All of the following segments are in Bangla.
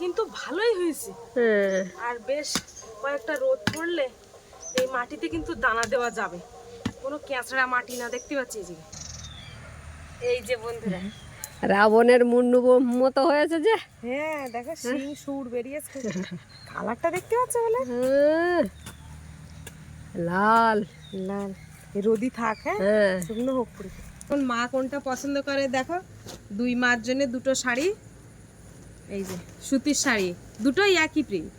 কিন্তু ভালোই হয়েছে। হ্যাঁ। আর বেশ কয়েকটা রোদ পড়লে এই মাটিতে কিন্তু দানা দেওয়া যাবে। কোনো ক্যাঁচড়া মাটি না দেখতে পাচ্ছি যে। এই যে বন্ধুরা। রাবণের মুন্ডু মতো হয়েছে যে। হ্যাঁ দেখো শিং সুর বেরিয়েছে কালারটা দেখতে পাচ্ছ বলে? হ্যাঁ। লাল। লাল। রোদি থাক হ্যাঁ? হ্যাঁ। শুকনো হোক এখন মা কোনটা পছন্দ করে দেখো? দুই মার জন্য দুটো শাড়ি। এই যে, সুতির শাড়ি। দুটোই একই প্রিন্ট।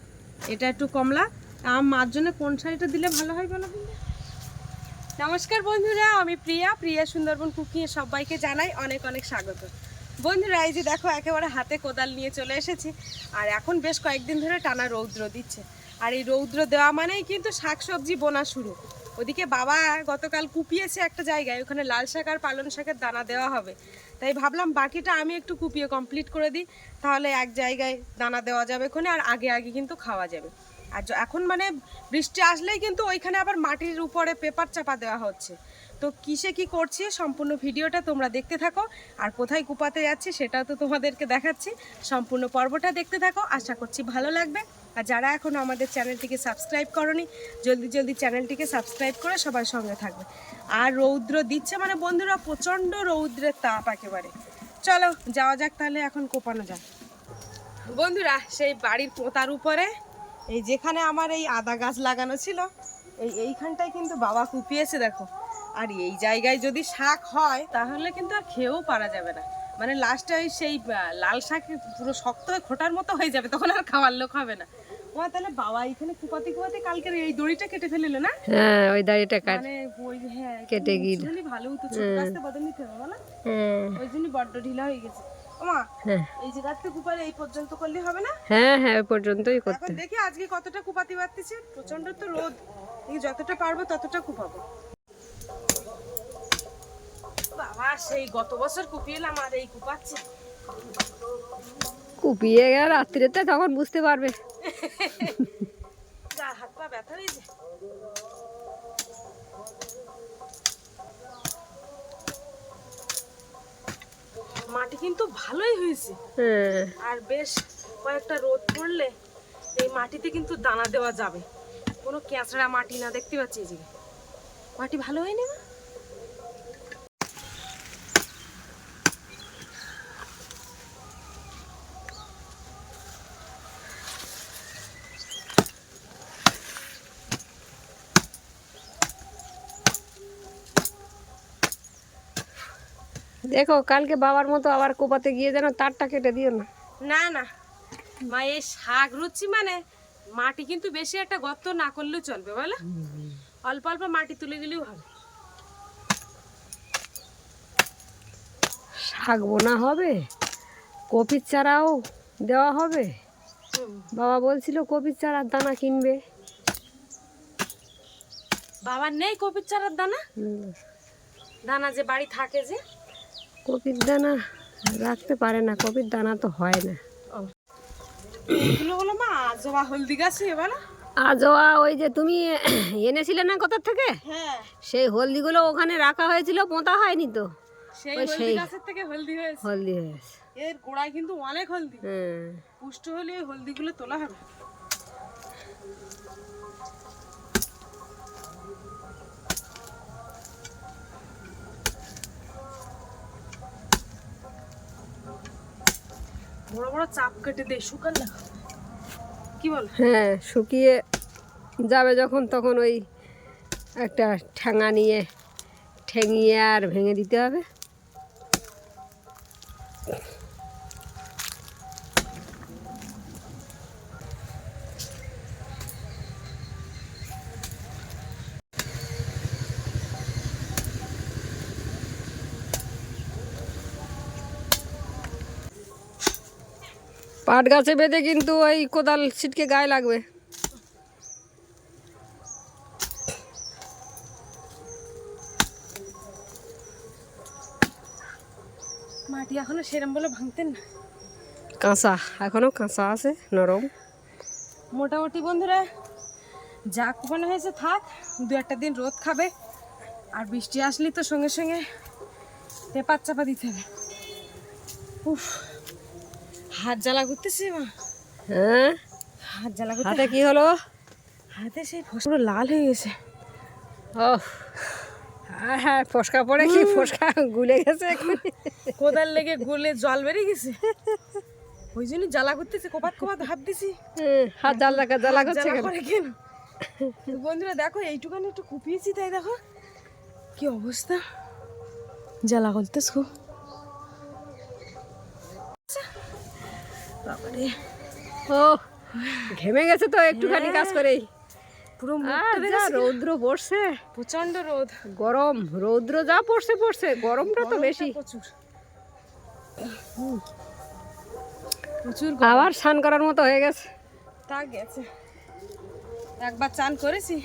এটা একটু কমলা। আমার মার জন্য কোন শাড়িটা দিলে ভালো হয় বলো? নমস্কার বন্ধুরা, আমি প্রিয়া। প্রিয়া সুন্দরবন কুকিং এর সবাইকে জানাই অনেক অনেক স্বাগত। বন্ধুরা, এই যে দেখো, একেবারে হাতে কোদাল নিয়ে চলে এসেছি। আর এখন বেশ কয়েকদিন ধরে টানা রৌদ্র দিচ্ছে। আর এই রৌদ্র দেওয়া মানেই কিন্তু শাকসবজি বোনা শুরু। ওদিকে বাবা গতকাল কুপিয়েছে একটা জায়গায়। ওখানে লাল শাক আর পালং শাকের দানা দেওয়া হবে। তাই ভাবলাম বাকিটা আমি একটু কুপিয়ে কমপ্লিট করে দিই। তাহলে এক জায়গায় দানা দেওয়া যাবে ওখানে আর আগে আগে কিন্তু খাওয়া যাবে। আর এখন মানে বৃষ্টি আসলেই কিন্তু ওইখানে আবার মাটির উপরে পেপার চাপা দেওয়া হচ্ছে। তো কিসে কি করছি সম্পূর্ণ ভিডিওটা তোমরা দেখতে থাকো। আর কোথায় কুপাতে যাচ্ছি সেটাও তো তোমাদেরকে দেখাচ্ছি। সম্পূর্ণ পর্বটা দেখতে থাকো। আশা করছি ভালো লাগবে। আর যারা এখনও আমাদের চ্যানেলটিকে সাবস্ক্রাইব করনি, জলদি জলদি চ্যানেলটিকে সাবস্ক্রাইব করে সবার সঙ্গে থাকবে। আর রৌদ্র দিচ্ছে মানে বন্ধুরা প্রচণ্ড রৌদ্রের তাপ একেবারে। চলো, যাওয়া যাক তাহলে এখন কোপানো যাক। বন্ধুরা, সেই বাড়ির পোতার উপরে, এই যেখানে আমার এই আদা গাছ লাগানো ছিল, এই এইখানটায় কিন্তু বাবা কুপিয়েছে, দেখো। আর এই জায়গায় যদি শাক হয়, তাহলে কিন্তু আর খেয়েও পারা যাবে না। মানে লাস্টে সেই লাল শাক পুরো শক্ত খোটার মতো হয়ে যাবে, তখন আর খাওয়ার লোক হবে না। তাহলে বাবা এখানে কুপাতে কুপাতে কালকের এই দড়িটা কেটে ফেলিল না? হ্যাঁ ওই দাড়িটা কাট। মানে ওই হ্যাঁ কেটে গিল। ভালো হতো ছোট গাছটা বদল নিতে হবে বলো হ্যাঁ। ওই জন্য বড্ড ঢিলা হয়ে গেছে। ওমা হ্যাঁ। এই যে গাছটা কুপালে এই পর্যন্ত করলে হবে না? হ্যাঁ হ্যাঁ ওই পর্যন্তই করতে। এখন দেখি আজকে কতটা কুপাতে পারতেছি প্রচণ্ড তো রোদ। যতটা পারব ততটা কুপাবো। বাবা সেই গত বছর কুপিয়েলাম আর এই কুপাচ্ছে। কুপিয়ে গেল রাত্রিতে তখন বুঝতে পারবে। গা হাত পা ব্যথা হয়েছে? মাটি কিন্তু ভালোই হয়েছে। হ্যাঁ। আর বেশ কয়েকটা রোদ পড়লে এই মাটিতে কিন্তু দানা দেওয়া যাবে। কোনো ক্যাঁচড়া মাটি না দেখতে পাচ্ছি এই যে। মাটি ভালো হয়নি না দেখো কালকে বাবার মতো আবার কোপাতে গিয়ে যেন তারটা কেটে দিও না। না না। মা এই শাক রুচি মানে মাটি কিন্তু বেশি একটা গর্ত না করলেও চলবে বলো? অল্প অল্প মাটি তুলে দিলেও হবে। শাক বোনা হবে কপির চারাও দেওয়া হবে। বাবা বলছিল কপির চারার দানা কিনবে। বাবার নেই কপির চারার দানা? দানা যে বাড়ি থাকে যে। কপির দানা রাখতে পারে না কপির দানা তো হয় না। আজোয়া ওই যে তুমি এনেছিলে না কোথা থেকে? হ্যাঁ। সেই হলদিগুলো ওখানে রাখা হয়েছিল পোঁতা হয়নি তো। সেই গাছের থেকে হলদি হয়েছে। হলদি হয়েছে। এর গোড়ায় কিন্তু অনেক হলদি। হ্যাঁ। পুষ্ট হলে হলদিগুলো তোলা হবে। বড় বড় চাপ কেটে দে, শুকান না। কি বল? হ্যাঁ শুকিয়ে যাবে যখন, তখন ওই একটা ঠ্যাঙা নিয়ে ঠেঙিয়ে আর ভেঙে দিতে হবে। পাট গাছে বেঁধে কিন্তু ওই কোদাল ছিটকে গায়ে লাগবে। মাটি এখনও সেরম বলে ভাঙতেন না। কাঁচা এখনও কাঁচা আছে নরম। মোটামুটি বন্ধুরা যা কুপানো হয়েছে থাক দু একটা দিন রোদ খাবে আর বৃষ্টি আসলেই তো সঙ্গে সঙ্গে পেপার চাপা দিতে হবে। উফ। হাত জ্বালা করতেছে মা। হ্যাঁ? হাত জ্বালা করতে হাতে কি হলো? হাতে সেই ফসল লাল হয়ে গেছে। ও হ্যাঁ হ্যাঁ ফসকা পড়ে কি ফসকা গুলে গেছে। কোদাল লেগে গলে জল বেরিয়ে গেছে। ওই জন্য জ্বালা করতেছে কোপাত কোপাত হাত দিছি। হাত জ্বালা জ্বালা করছে কেন? কেন? বন্ধুরা দেখো এইটুখানি একটু কুপিয়েছি তাই দেখো। কি অবস্থা? জ্বালা করতেছ? খুব বাবারে। ও ঘেমে গেছে তো একটুখানি কাজ করেই। পুরো যা রৌদ্র পড়ছে। প্রচণ্ড রোদ। গরম রৌদ্র যা পড়ছে পড়ছে। গরমটা তো বেশি। প্রচুর। প্রচুর আবার স্নান করার মতো হয়ে গেছে। তা গেছে। একবার চান করেছি।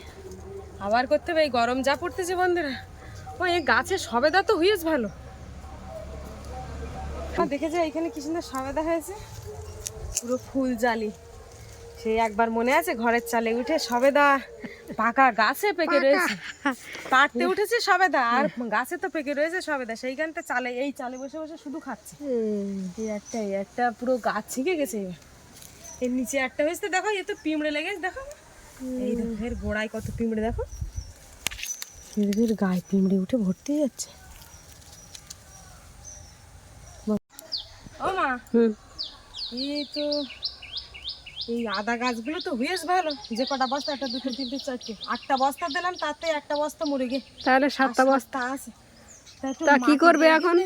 আবার করতে হবে। এই গরম যা পড়তেছে বন্ধুরা। ও এই গাছে সবেদা তো হয়েছে ভালো। আহ, দেখে যা এখানে কি সুন্দর সবেদা হয়েছে? পুরো ফুল জালি। সেই একবার মনে আছে ঘরের চালে উঠে সবেদা পাকা গাছে পেকে রয়েছে? পাড়তে উঠেছে সবেদা আর গাছে তো পেকে রয়েছে সবেদা। সেইখানটা চালে এই চালে বসে বসে শুধু খাচ্ছে। একটা একটা পুরো গাছ ছিঁকে গেছে এর নিচে একটা হয়েছে দেখো এ তো পিঁমড়ে লেগেছে দেখো। এই দেখো এর গোড়ায় কত পিঁমড়ে দেখো। এদের গায়ে পিঁমড়ে উঠে ভর্তি যাচ্ছে। ও মা। হুম। এই তো এই আদা গাছগুলো তো হয়েছে ভালো। যে কটা বস্তা একটা দুটো তিনটে চারটে। আটটা বস্তা দিলাম তাতে একটা বস্তা মরে গে তাহলে সাতটা বস্তা। আছে তা কি করবে এখন?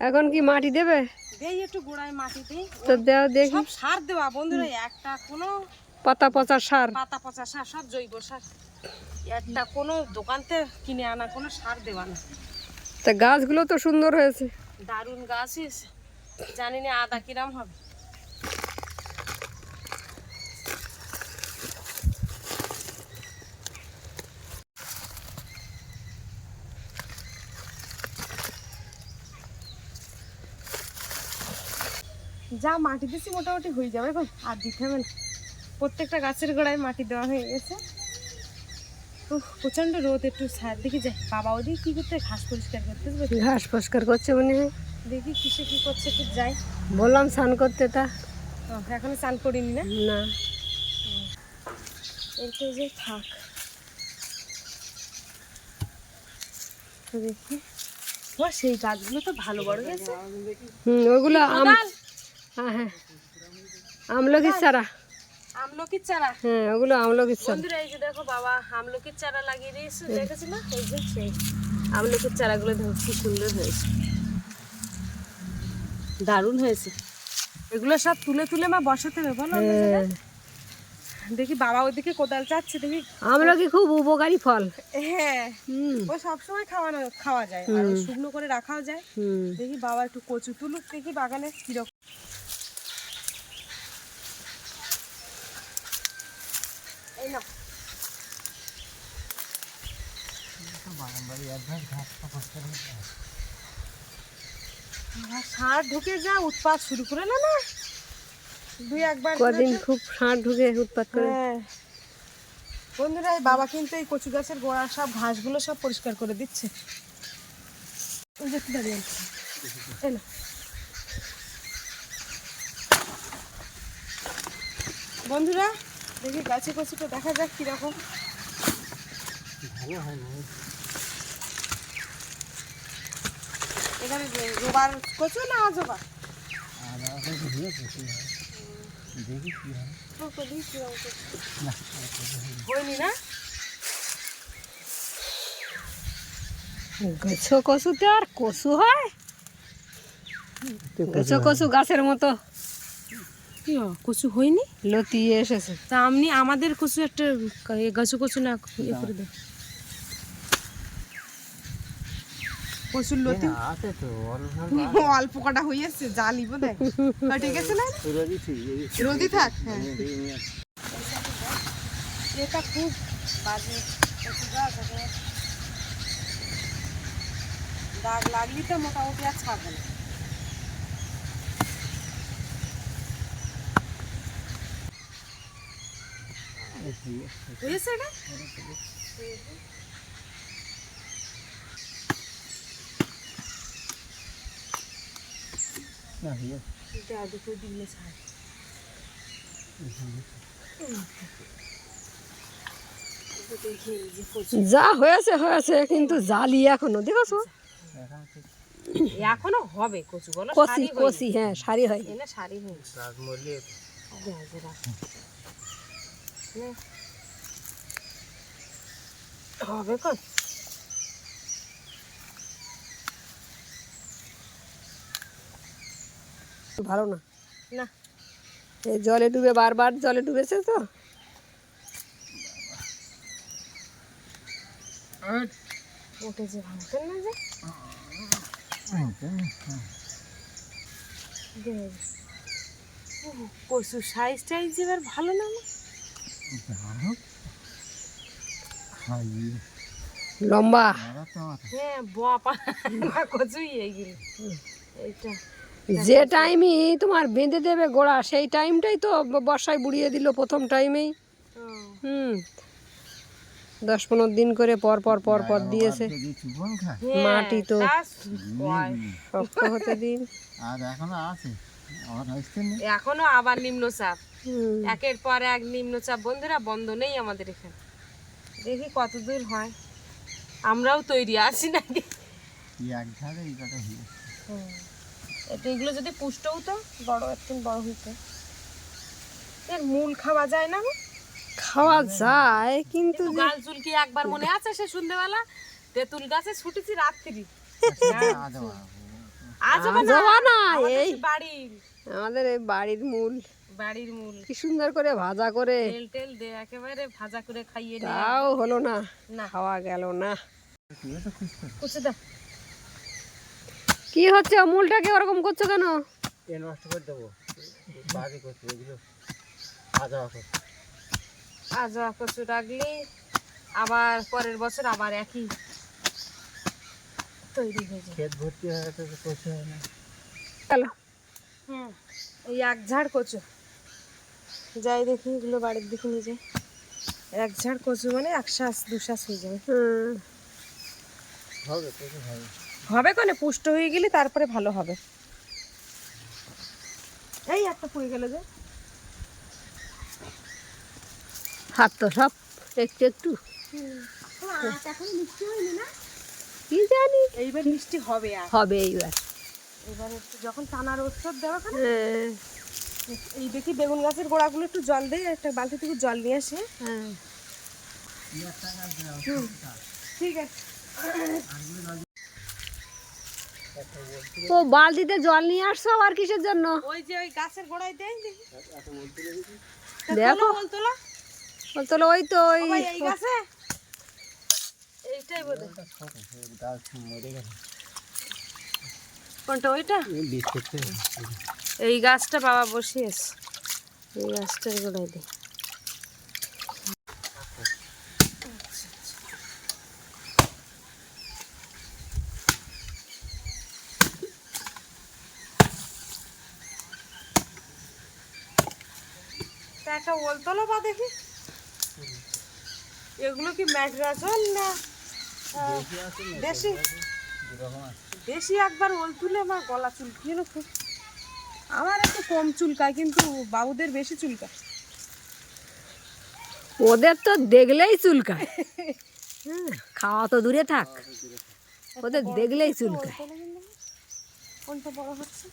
এখন কি মাটি দেবে? দেই একটু গোড়ায় মাটি দিই। তো দেও দেখি। সব সার দেওয়া। বন্ধুরা একটা কোনো পাতা পচা সার। পাতা পচা সার সব জৈব সার। একটা কোনো দোকানতে কিনে আনা কোনো সার দেওয়া না। তা গাছগুলো তো সুন্দর হয়েছে। দারুণ গাছ হয়েছে। জানি না আদা কিরাম হবে। যা মাটি দিচ্ছি মোটামুটি হয়ে যাবে এখন। আর দিতে হবে প্রত্যেকটা গাছের গোড়ায় মাটি দেওয়া হয়ে গেছে। প্রচণ্ড রোদ একটু ছায়ার দিকে যাই বাবা ওদিকে কি করতে ঘাস পরিষ্কার করতে ঘাস পরিষ্কার করছে মনে হয় দেখি কিসে কি করছে একটু যাই। বললাম স্নান করতে তা। এখনও চান করিনি না? না। এরপর যে থাক। দেখি। ও সেই গাছগুলো তো ভালো বড় গেছে হুম ওগুলো আম হ্যাঁ হ্যাঁ। আমলকির চারা। আমলকির চারা? হ্যাঁ ওগুলো আমলকির চারা। বন্ধুরা এই যে দেখো বাবা আমলকির চারা লাগিয়ে দিয়েছে। দেখেছিল এই যে সেই আমলকির চারাগুলো দেখো কি সুন্দর হয়েছে। দারুণ হয়েছে। এগুলো সব তুলে তুলে মা বসাতে হবে বলো দেখি বাবা ওদিকে কোদাল চাচ্ছে দেখি। আমরা কি খুব উপকারী ফল? হ্যাঁ হুম। ও সবসময় খাওয়ানো খাওয়া যায় আর শুকনো করে রাখাও যায়। হুম। দেখি বাবা একটু কচু তুলুক দেখি বাগানে কীরকম। বাড়ি এই নাও। বাবা, সার ঢুকে যা উৎপাত শুরু করে না না। দুই একবার কদিন খুব ষাঁড় ঢুকে উৎপাত করে। হ্যাঁ। বন্ধুরা এই বাবা কিন্তু এই কচু গাছের গোড়া সব ঘাসগুলো সব পরিষ্কার করে দিচ্ছে। নাও। বন্ধুরা দেখি গাছে কচুটা দেখা যাক কীরকম। এখানে যে- জোবার কচু না? গাছো কচুতে আর কচু হয়? কচু গাছের মতো। কি কচু হয়নি? লতিয়ে এসেছে। তা আপনি আমাদের কচু একটা গাছু কচু না ইয়ে করে দেন কচুর লতি। অল্প কটা হয়েছে জালি বোধ হয় ঠিক আছে না? রোদি থাক হ্যাঁ। এটা খুব বাজে। দাগ লাগলি তো মোটামুটি আর ছাড়বে না। হয়েছে এটা? দিলে ছাড় যা হয়েছে হয়েছে কিন্তু জালি এখনও দেখছ? এখনও হবে কচু বলো হয়নি। কষি হ্যাঁ শাড়ি হয়। শাড়ি দে, হবে ভালো না। না। এই জলে ডুবে বারবার জলে ডুবেছে তো। উঠেছে ভাঙতেন না যে? কচু সাইজ টাইজ এবার ভালো না? লম্বা। হ্যাঁ বাপা কচুই এইগুলো এইটা। যে টাইমই তোমার বেঁধে দেবে গোড়া সেই টাইমটাই তো বর্ষায় বুড়িয়ে দিল প্রথম টাইমেই। হুম। দশ পনেরো দিন করে পর পর পর পর দিয়েছে। হ্যাঁ, মাটি তো। শক্ত হতে দিন। আর এখনও আছে। এখনও আবার নিম্নচাপ। হুম। একের পর এক নিম্নচাপ। বন্ধুরা বন্ধ নেই আমাদের এখানে। দেখি কত দূর হয়। আমরাও তৈরি আছি নাকি? এক ধারে এই কটা এটা এগুলো যদি পুষ্ট হতো বড় একটু বড় হইতো। এর মূল খাওয়া যায় না খাওয়া যায় কিন্তু গাল চুলকি একবার মনে আছে সে সন্ধ্যেবেলা? তেঁতুল গাছে ছুটেছি রাত্রি। আমাদের এই বাড়ির? আমাদের এই বাড়ির মূল। বাড়ির মূল। কি সুন্দর করে ভাজা করে। তেল টেল দে একেবারে ভাজা করে খাইয়ে তাও হলো না। না। খাওয়া গেল না। কুচে দাও। কি হচ্ছে? মূলটাকে ওরকম করছ কেন? এ নষ্ট করে দেবো। বাজে করছে এগুলো আজা আজ কচু রাখলে। আবার পরের বছর আবার একই তৈরি হয়ে যাবে। ক্ষেত ভর্তি হয়ে গেছে তো করছে হয় না। গেল হুম। এই এক ঝাড় কচু। যাই দেখি এগুলো বাড়ির দিকে নিয়ে যাই। এক ঝাড় কচু মানে এক শ্বাস দু শ্বাস হয়ে যাবে। হুম হবে কচু হবে। হবে কোনে? পুষ্ট হয়ে গেলে তারপরে ভালো হবে। এই একটা পুড়ে গেল যে। হাত তো সব একটু একটু। কি জানি? এইবার মিষ্টি হবে আর। হবে এইবার। এবার একটু যখন টানার ওষুধ দেওয়া হ্যাঁ, এই দেখি বেগুন গাছের গোড়াগুলো একটু জল দিয়ে একটা বালতি থেকে জল নিয়ে আসে। হ্যাঁ। ঠিক আছে। ও বালতিতে জল নিয়ে আসছো আবার কিসের জন্য? ওই যে ওই গাছের গোড়ায় দেয় দেখি দেখো। বল তোলা। চলো ওই তো ওই গাছে এইটাই বোধ গাছ? মরে গেছে কোনটা ওইটা? এই গাছটা বাবা বসিয়েছে। এই গাছটার গোড়ায় দে। একটা ওল তোলো বা দেখি? এগুলো কি ম্যাড্রাজল না? আহ, দেশি দেশি। একবার ওল তুলে আমার গলা চুলকিয়ে না খুব আমার একটু কম চুলকায় কিন্তু বাবুদের বেশি চুলকায়। ওদের তো দেখলেই চুলকায়। হ্যাঁ, খাওয়া তো দূরে থাক। ওদের দেখলেই চুলকায়। বড় হচ্ছে?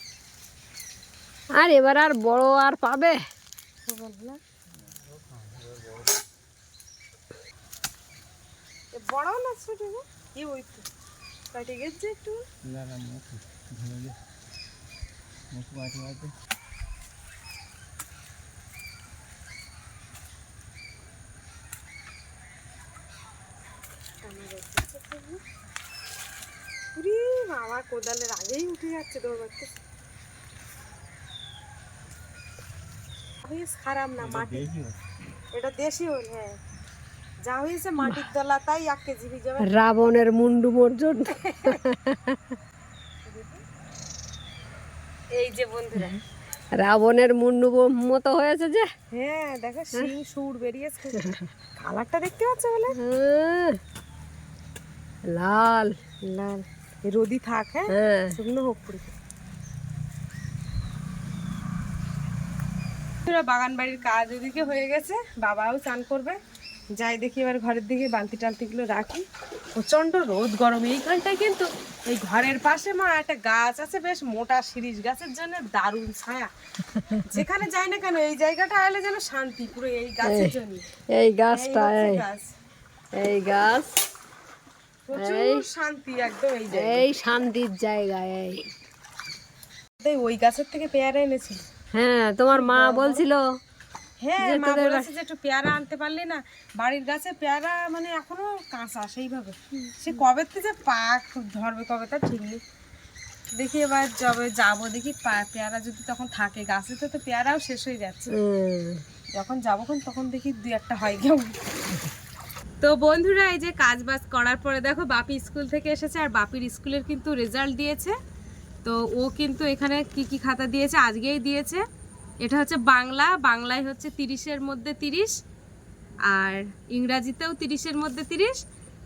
আর এবার আর বড় আর পাবে? বড় না ছোট গো? এই ওই তো। কাটে গেছে একটু। না না মুখ ধরে গেছে মুখ মাটি মাটি বাবা কোদালের আগেই উঠে যাচ্ছে দৌড়াচ্ছে বেশ খারাপ না মাটি এটা দেশি ওল হ্যাঁ। যা হয়েছে মাটির দলা তাই এক কেজি হয়ে যাবে রাবণের মুন্ডু মর্জন। এই যে বন্ধুরা। রাবণের মুন্ডু মতো হয়েছে যে। হ্যাঁ দেখো শিং সুর বেরিয়েছে কালারটা দেখতে পাচ্ছ বলে? হ্যাঁ, লাল। লাল। রোদি থাক হ্যাঁ? হ্যাঁ। শুকনো হোক পুরি বাগান বাড়ির কাজ ওদিকে হয়ে গেছে। বাবাও চান করবে। যাই দেখি এবার ঘরের দিকে বালতি টালতিগুলো রাখি। প্রচণ্ড রোদ গরম। এইখানটায় কিন্তু এই ঘরের পাশে মা একটা গাছ আছে বেশ মোটা শিরিষ গাছের জন্য দারুণ ছায়া। যেখানে যাই না কেন এই জায়গাটা এলে যেন শান্তি পুরো এই গাছের জন্য। এই গাছটা এই গাছ। এই শান্তি একদম এই এই শান্তির জায়গায় এই। এই ওই গাছের থেকে পেয়ারা এনেছি। হ্যাঁ তোমার মা বলছিল হ্যাঁ মা বলেছে যে একটু পেয়ারা আনতে পারলে না বাড়ির গাছে পেয়ারা মানে এখনও কাঁচা সেইভাবে। সে কবে থেকে পাক ধরবে কবে তার ঠিক নেই। দেখি এবার যবে যাব দেখি পেয়ারা যদি তখন থাকে গাছে তো তো পেয়ারাও শেষ হয়ে যাচ্ছে। যখন যাব খন তখন দেখি দুই একটা হয় কেমন তো বন্ধুরা এই যে কাজ বাজ করার পরে দেখো বাপি স্কুল থেকে এসেছে আর বাপির স্কুলের কিন্তু রেজাল্ট দিয়েছে। তো ও কিন্তু এখানে কি কি খাতা দিয়েছে? আজকেই দিয়েছে। এটা হচ্ছে বাংলা বাংলায় হচ্ছে তিরিশের মধ্যে তিরিশ আর ইংরাজিতেও তিরিশের মধ্যে তিরিশ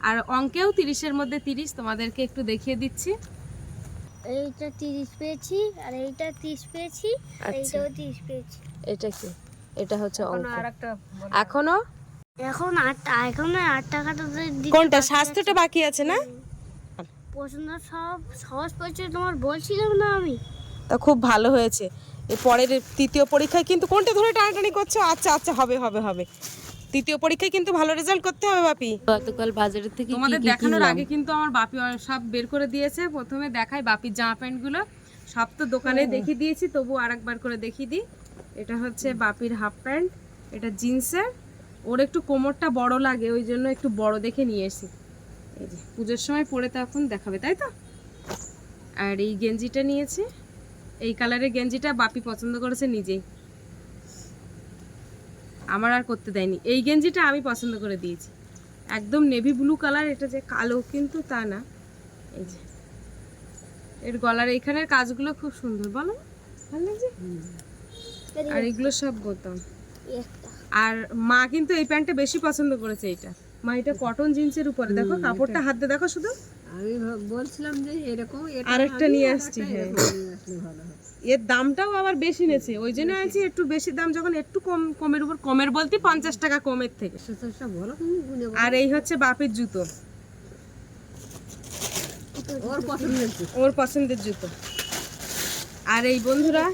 আর অঙ্কেও তিরিশের মধ্যে তিরিশ। তোমাদেরকে একটু দেখিয়ে দিচ্ছি। এইটা তিরিশ পেয়েছি আর এইটা তিরিশ পেয়েছি আচ্ছা। এইটাও তিরিশ পেয়েছি। এটা কি? এটা হচ্ছে অঙ্ক। এখনও? এখন আট এখন আট টাকাটা তো কোনটা? স্বাস্থ্যটা বাকি আছে না। পছন্দ সব সহজ পেয়েছে তোমার বলছিলাম না আমি। তা খুব ভালো হয়েছে। এর পরের তৃতীয় পরীক্ষায় কিন্তু কোনটা ধরে টানাটানি করছ? আচ্ছা আচ্ছা হবে হবে হবে। তৃতীয় পরীক্ষায় কিন্তু ভালো রেজাল্ট করতে হবে বাপি। গতকাল বাজারের থেকে তোমাদের দেখানোর আগে কিন্তু আমার বাপি সব বের করে দিয়েছে। প্রথমে দেখাই বাপির জামা প্যান্টগুলো। সব তো দোকানে দেখিয়ে দিয়েছি তবু আরেকবার করে দেখিয়ে দিই। এটা হচ্ছে বাপির হাফ প্যান্ট এটা জিন্সের ওর একটু কোমরটা বড় লাগে ওই জন্য একটু বড় দেখে নিয়ে এসি এই যে পুজোর সময় পরে তো এখন দেখাবে তাই তো? আর এই গেঞ্জিটা নিয়েছে এই কালারের গেঞ্জিটা বাপি পছন্দ করেছে নিজেই। আমার আর করতে দেয়নি। এই গেঞ্জিটা আমি পছন্দ করে দিয়েছি। একদম নেভি ব্লু কালার এটা যে কালো কিন্তু তা না। এই যে এর গলার এইখানের কাজগুলো খুব সুন্দর বলো। ভালো লাগছে? আর এগুলো সব বোতাম। আর মা কিন্তু এই প্যান্টটা বেশি পছন্দ করেছে এটা মা এটা কটন জিন্সের উপরে। দেখো কাপড়টা হাত দিয়ে দেখো শুধু। আমি বলছিলাম যে এরকম আরেকটা নিয়ে আসছি, হ্যাঁ। এর দামটাও আবার বেশি নেছে। ওই জন্য আছি একটু বেশি দাম যখন একটু কম কমের উপর কমের বলতে পঞ্চাশ টাকা কমের থেকে। আর এই হচ্ছে বাপের জুতো। ওর পছন্দের ওর পছন্দের জুতো। আর এই বন্ধুরা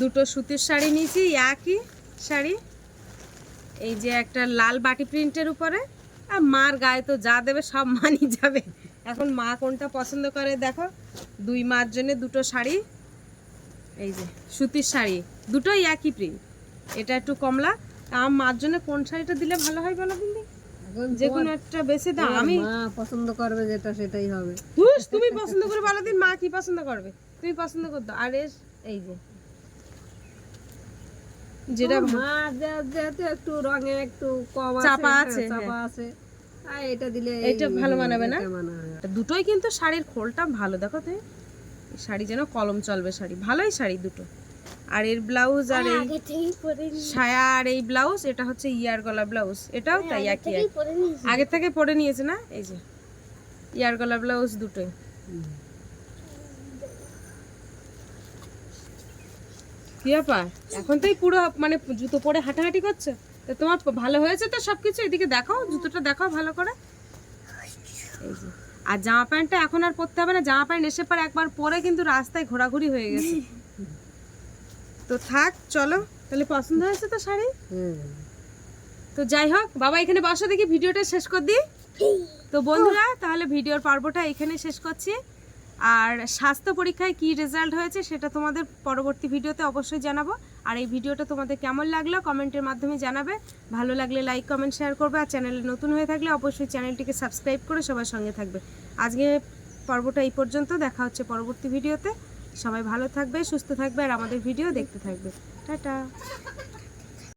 দুটো সুতির শাড়ি নিয়েছি একই শাড়ি। এই যে একটা লাল বাটি প্রিন্টের উপরে আর মার গায়ে তো যা দেবে সব মানি যাবে। এখন মা কোনটা পছন্দ করে দেখো? দুই মার জন্য দুটো শাড়ি। এই যে সুতির শাড়ি। দুটোই একই প্রিন্ট। এটা একটু কমলা। আমার মার জন্য কোন শাড়িটা দিলে ভালো হয় বলো এখন যে কোনো একটা বেশি দাম তোমার আমি পছন্দ করবে যেটা সেটাই হবে। তুমি পছন্দ করে বলো দিন মা কি পছন্দ করবে? তুমি পছন্দ করতো আর এই যে যেটা তোমার মা যেহেতু একটু রঙে একটু কম চাপা হ্যাঁ, আছে, চাপা আছে। এটা দিলে এটা ভালো মানাবে না? দুটোই কিন্তু শাড়ির খোলটা ভালো দেখো এই শাড়ি যেন কলম চলবে শাড়ি। ভালোই শাড়ি দুটো। আর এর ব্লাউজ আর এই ছায়া আর এই ব্লাউজ এটা হচ্ছে ইয়ার গলা ব্লাউজ এটাও তাই একই আগে থেকে পরে নিয়েছে না? এই যে ইয়ার গলা ব্লাউজ দুটোই। কি ব্যাপার? এখন তুই পুরো মানে জুতো পরে হাঁটাহাঁটি করছ? তো তোমার ভালো হয়েছে তো সবকিছু? এদিকে দেখাও, জুতোটা দেখাও ভালো করে। আর জামা প্যান্টটা এখন আর পরতে হবে না। জামা প্যান্ট এসে পর একবার পরে কিন্তু রাস্তায় ঘোরাঘুরি হয়ে গেছে। তো থাক, চলো। তাহলে পছন্দ হয়েছে তো শাড়ি? তো যাই হোক, বাবা এখানে বসো দেখি, ভিডিওটা শেষ করে দিই তো বন্ধুরা, তাহলে ভিডিওর পর্বটা এখানে শেষ করছি। আর স্বাস্থ্য পরীক্ষায় কি রেজাল্ট হয়েছে সেটা তোমাদের পরবর্তী ভিডিওতে অবশ্যই জানাব। আর এই ভিডিওটা তোমাদের কেমন লাগল কমেন্টের মাধ্যমে জানাবে। ভালো লাগলে লাইক কমেন্ট শেয়ার করবে। আর চ্যানেলে নতুন হয়ে থাকলে অবশ্যই চ্যানেলটিকে সাবস্ক্রাইব করে সবার সঙ্গে থাকবে। আজকে পর্বটা এই পর্যন্ত। দেখা হচ্ছে পরবর্তী ভিডিওতে। সবাই ভালো থাকবে, সুস্থ থাকবে, আর আমাদের ভিডিও দেখতে থাকবে। টাটা।